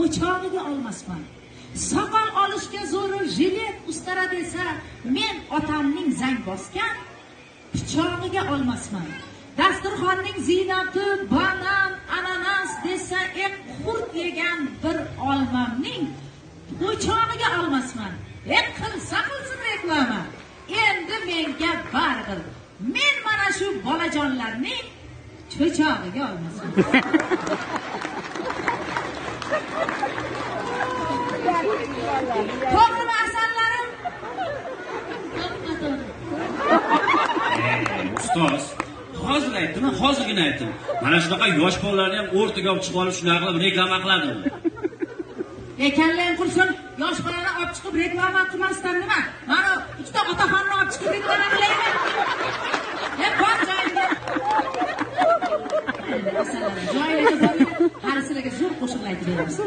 o'chog'iga olmasman. Soqol olishga zo'ri jilet ustara desa men otamning zang bosgan pichog'iga olmasman. Dasturxonning ziynati banan ananas desa e qurt yegan bir olmamning o'chog'iga olmasman. E qilsa qilsin reklama endi menga baribir men mana shu bolajonlarning cho'chog'iga olmasman to'g'rimi asallarim to'g'ri ustoz hozir aytdim hozirgina aytdim. Mana shunaqa yosh bolalarni ham o'rtaga olib chiqib olib shunaqa qilib reklama qiladi. U ekanlang qursin yosh bolani olib chiqib reklama qilmasdan nima? Mana ikkita otaxonni olib chiqib reklama qilaymi? E bor joyingda joyingda hali sizlarga zo'r qo'shiqlar aytib beramiz